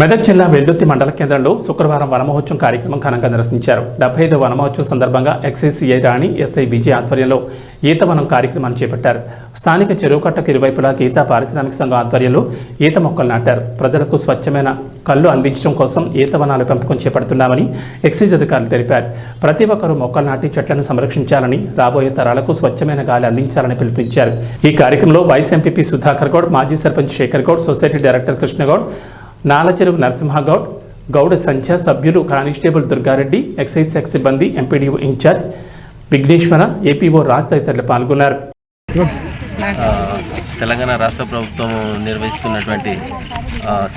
మెదక్ జిల్లా వెల్దుర్తి మండల కేంద్రంలో శుక్రవారం వనమహోత్సవం కార్యక్రమం ఘనంగా నిర్వహించారు. డెబ్బై ఐదు వనమహోత్సవం సందర్భంగా ఎక్సైసీఐ రాణి ఎస్ఐ విజయ్ ఆధ్వర్యంలో ఈతవనం కార్యక్రమాన్ని చేపట్టారు. స్థానిక చెరువుకట్టకు ఇరువైపులా గీతా పారిశ్రామిక సంఘం ఆధ్వర్యంలో ఈత మొక్కలు నాటారు. ప్రజలకు స్వచ్ఛమైన కళ్ళు అందించడం కోసం ఈతవనాల పెంపకం చేపడుతున్నామని ఎక్సైజ్ అధికారులు తెలిపారు. ప్రతి ఒక్కరూ మొక్కలు నాటి చెట్లను సంరక్షించాలని రాబోయే తరాలకు స్వచ్ఛమైన గాలి అందించాలని పిలుపునిచ్చారు. ఈ కార్యక్రమంలో వైస్ ఎంపీపీ సుధాకర్ గౌడ్ మాజీ సర్పంచ్ శేఖర్ గౌడ్ సొసైటీ డైరెక్టర్ కృష్ణగౌడ్ నాలచెరువు నరసింహగౌడ్ గౌడ సంఖ్య సభ్యులు కానిస్టేబుల్ దుర్గారెడ్డి ఎక్సైజ్ శాఖ సిబ్బంది MPDO incharge Vighneshwara APO Raj తదితరులు పాల్గొన్నారు. తెలంగాణ రాష్ట్ర ప్రభుత్వం నిర్వహిస్తున్నటువంటి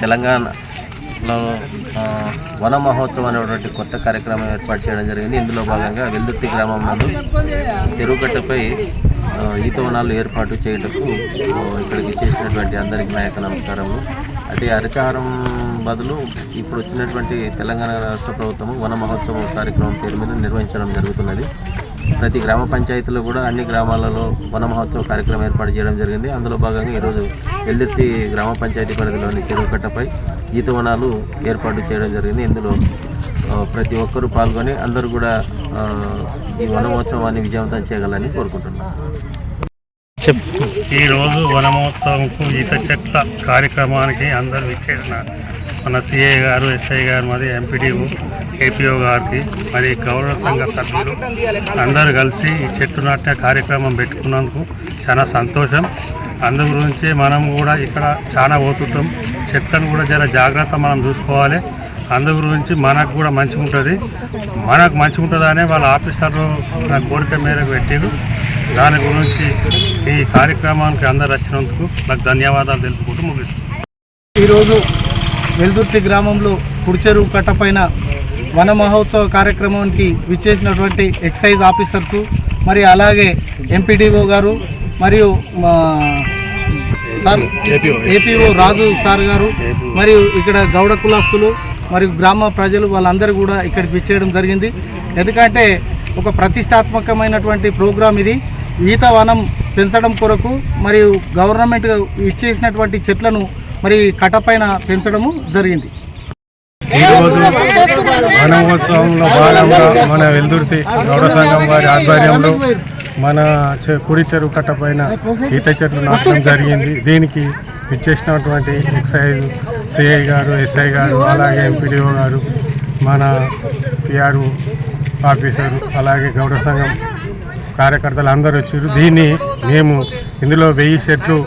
తెలంగాణలో వన మహోత్సవం అనేటువంటి కొత్త కార్యక్రమం ఏర్పాటు చేయడం జరిగింది. ఇందులో భాగంగా వెల్దుర్తి గ్రామం నందు చెరువుగట్టుపై ఈతవనాలు ఏర్పాటు చేయటకు ఇక్కడికి చేసినటువంటి అందరికీ నాయక నమస్కారము అయితే హరితహారం బదులు ఇప్పుడు వచ్చినటువంటి తెలంగాణ రాష్ట్ర ప్రభుత్వం వన మహోత్సవం కార్యక్రమం పేరు మీద నిర్వహించడం జరుగుతున్నది. ప్రతి గ్రామ పంచాయతీలో కూడా అన్ని గ్రామాలలో వన మహోత్సవ కార్యక్రమం ఏర్పాటు చేయడం జరిగింది. అందులో భాగంగా ఈరోజు ఎల్దిర్తి గ్రామ పంచాయతీ పరిధిలోని చెరువుకట్టపై ఈతవనాలు ఏర్పాటు చేయడం జరిగింది. ఇందులో ప్రతి ఒక్కరూ పాల్గొని అందరూ కూడా ఈ వనమహోత్సవాన్ని విజయవంతం చేయగలని కోరుకుంటున్నాను ఈరోజు వనమహోత్సవంకు ఈత చెట్ల కార్యక్రమానికి అందరూ ఇచ్చేసిన మన సిఐ గారు ఎస్ఐ గారు మరి ఎంపీడీఓ ఏపీఓ గారికి మరి గౌరవ సంఘ సభ్యులు అందరూ కలిసి ఈ చెట్టు నాటే కార్యక్రమం పెట్టుకున్నందుకు చాలా సంతోషం. అందు గురించి మనం కూడా ఇక్కడ చాలా పోతుంటాం చెట్లను కూడా చాలా జాగ్రత్త మనం చూసుకోవాలి. అందు గురించి మనకు కూడా మంచిగా ఉంటుంది మనకు మంచిగా ఉంటుందనే వాళ్ళ ఆఫీసర్లు నా కోరిక మేరకు పెట్టారు దాని గురించి ఈ కార్యక్రమానికి అందరు వచ్చినందుకు నాకు ధన్యవాదాలు తెలుపుకుంటూ ముగిస్తున్నాను ఈరోజు వెల్దుర్తి గ్రామంలో కుడిచెరువు కట్టపైన వన మహోత్సవ కార్యక్రమానికి విచ్చేసినటువంటి ఎక్సైజ్ ఆఫీసర్సు మరి అలాగే ఎంపీడీఓ గారు మరియు మా సార్ ఏపీఓ రాజు సార్ గారు మరియు ఇక్కడ గౌడ కులాస్తులు మరియు గ్రామ ప్రజలు వాళ్ళందరూ కూడా ఇక్కడికి విచ్చేయడం జరిగింది. ఎందుకంటే ఒక ప్రతిష్టాత్మకమైనటువంటి ప్రోగ్రాం ఇది. ఈత వనం పెంచడం కొరకు మరియు గవర్నమెంట్ ఇచ్చేసినటువంటి చెట్లను మరి కట్టపైన పెంచడము జరిగింది. ఈరోజు వనమహోత్సవంలో భాగంగా మన వెల్దుర్తి గౌడ సంఘం వారి ఆధ్వర్యంలో మన చె- కుడి చెరువు కట్ట పైన ఈత చెట్లు నాటడం జరిగింది. దీనికి ఇచ్చేసినటువంటి ఎక్సైజ్ సిఐ గారు ఎస్ఐ గారు అలాగే ఎంపీడీఓ గారు మన పిఆర్ ఆఫీసర్ అలాగే గౌడ సంఘం కార్యకర్తలు అందరూ వచ్చారు. దీన్ని మేము ఇందులో వెయ్యి చెట్లు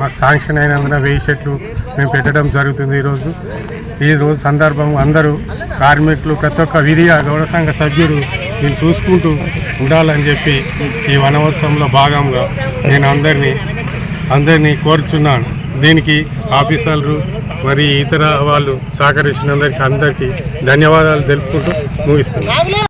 మాకు శాంక్షన్ అయినందున వెయ్యి చెట్లు మేము పెట్టడం జరుగుతుంది ఈరోజు. ఈరోజు సందర్భం అందరూ కార్మికులు ప్రతి ఒక్క విధిగా గౌడ సంఘ సభ్యులు నేను చూసుకుంటూ ఉండాలని చెప్పి ఈ వనోత్సవంలో భాగంగా నేను అందరినీ అందరినీ కోరుచున్నాను. దీనికి ఆఫీసర్లు మరి ఇతర వాళ్ళు సహకరించినందరికీ అందరికీ ధన్యవాదాలు తెలుపుకుంటూ ముగిస్తున్నాను.